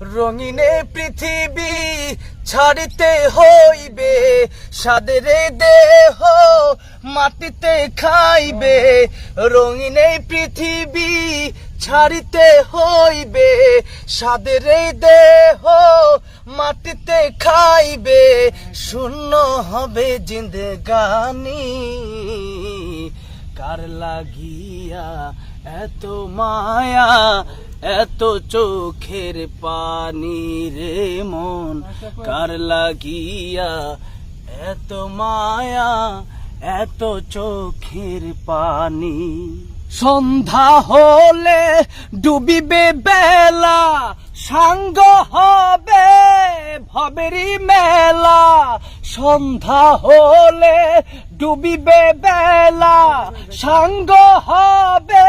রঙিনে পৃথিবী ছাড়িতে হইবে সাদের দেহ মাটিতে খাইবে। রঙিনে পৃথিবী ছাড়িতে হইবে সাদের দেহ মাটিতে খাইবে। শূন্য হবে জিন্দগানি, কার লাগিয়া এত মায়া এত চোখের পানি রে মন, কার লাগিয়া এত মায়া, এত চোখের পানি। সন্ধ্যা হলে ডুবিবে বেলা, সাঙ্গ হবে ভবেরি মেলা। সন্ধ্যা হলে ডুবিবে বেলা, সাঙ্গ হবে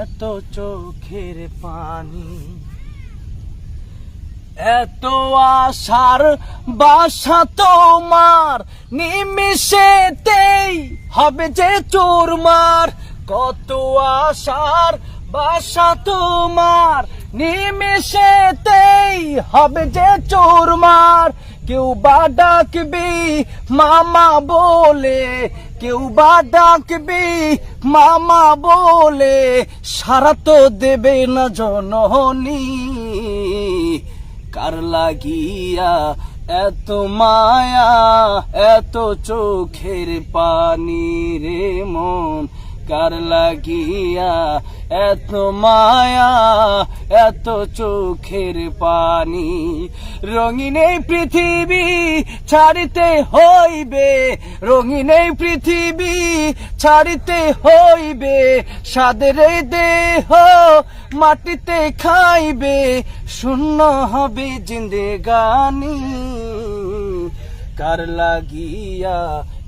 এত চোখের পানি, এত আশার বাসা তোমার নিমিশেতেই হবে যে চোরমার। কত আশার বাসা তোমার নিমিশেতেই হবে যে চোরমার। কেউ বা ডাকবি, মামা বলে। কেউ বা ডাকবি, মামা বলে। সারা তো দেবে না জননী। কার লাগিয়া এত মায়া, এত চোখের পানি রে মন। কার লাগিয়া এত মায়া, এত চোখের পানি। রঙিন এই পৃথিবী ছাড়িতে হইবে রঙিন এই পৃথিবী ছাড়িতে হইবে। সাদের দেহ মাটিতে খাইবে, শূন্য হবে জিন্দেগানি কার লাগিয়া